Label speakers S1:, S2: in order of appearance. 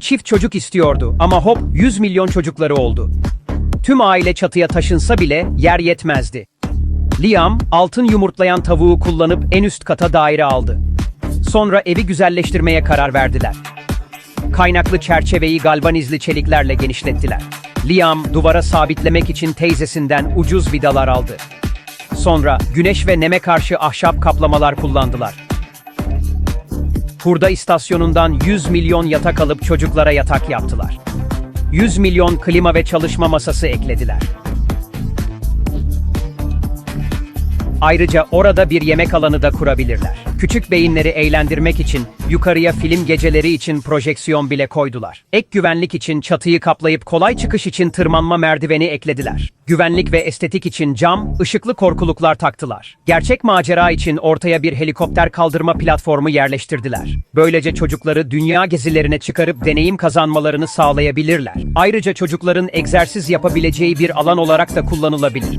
S1: Çift çocuk istiyordu ama hop 100 milyon çocukları oldu. Tüm aile çatıya taşınsa bile yer yetmezdi. Liam, altın yumurtlayan tavuğu kullanıp en üst kata daire aldı. Sonra evi güzelleştirmeye karar verdiler. Kaynaklı çerçeveyi galvanizli çeliklerle genişlettiler. Liam, duvara sabitlemek için teyzesinden ucuz vidalar aldı. Sonra güneş ve neme karşı ahşap kaplamalar kullandılar. Hurda istasyonundan 100 milyon yatak alıp çocuklara yatak yaptılar. 100 milyon klima ve çalışma masası eklediler. Ayrıca orada bir yemek alanı da kurabilirler. Küçük beyinleri eğlendirmek için yukarıya film geceleri için projeksiyon bile koydular. Ek güvenlik için çatıyı kaplayıp kolay çıkış için tırmanma merdiveni eklediler. Güvenlik ve estetik için cam, ışıklı korkuluklar taktılar. Gerçek macera için ortaya bir helikopter kaldırma platformu yerleştirdiler. Böylece çocukları dünya gezilerine çıkarıp deneyim kazanmalarını sağlayabilirler. Ayrıca çocukların egzersiz yapabileceği bir alan olarak da kullanılabilir.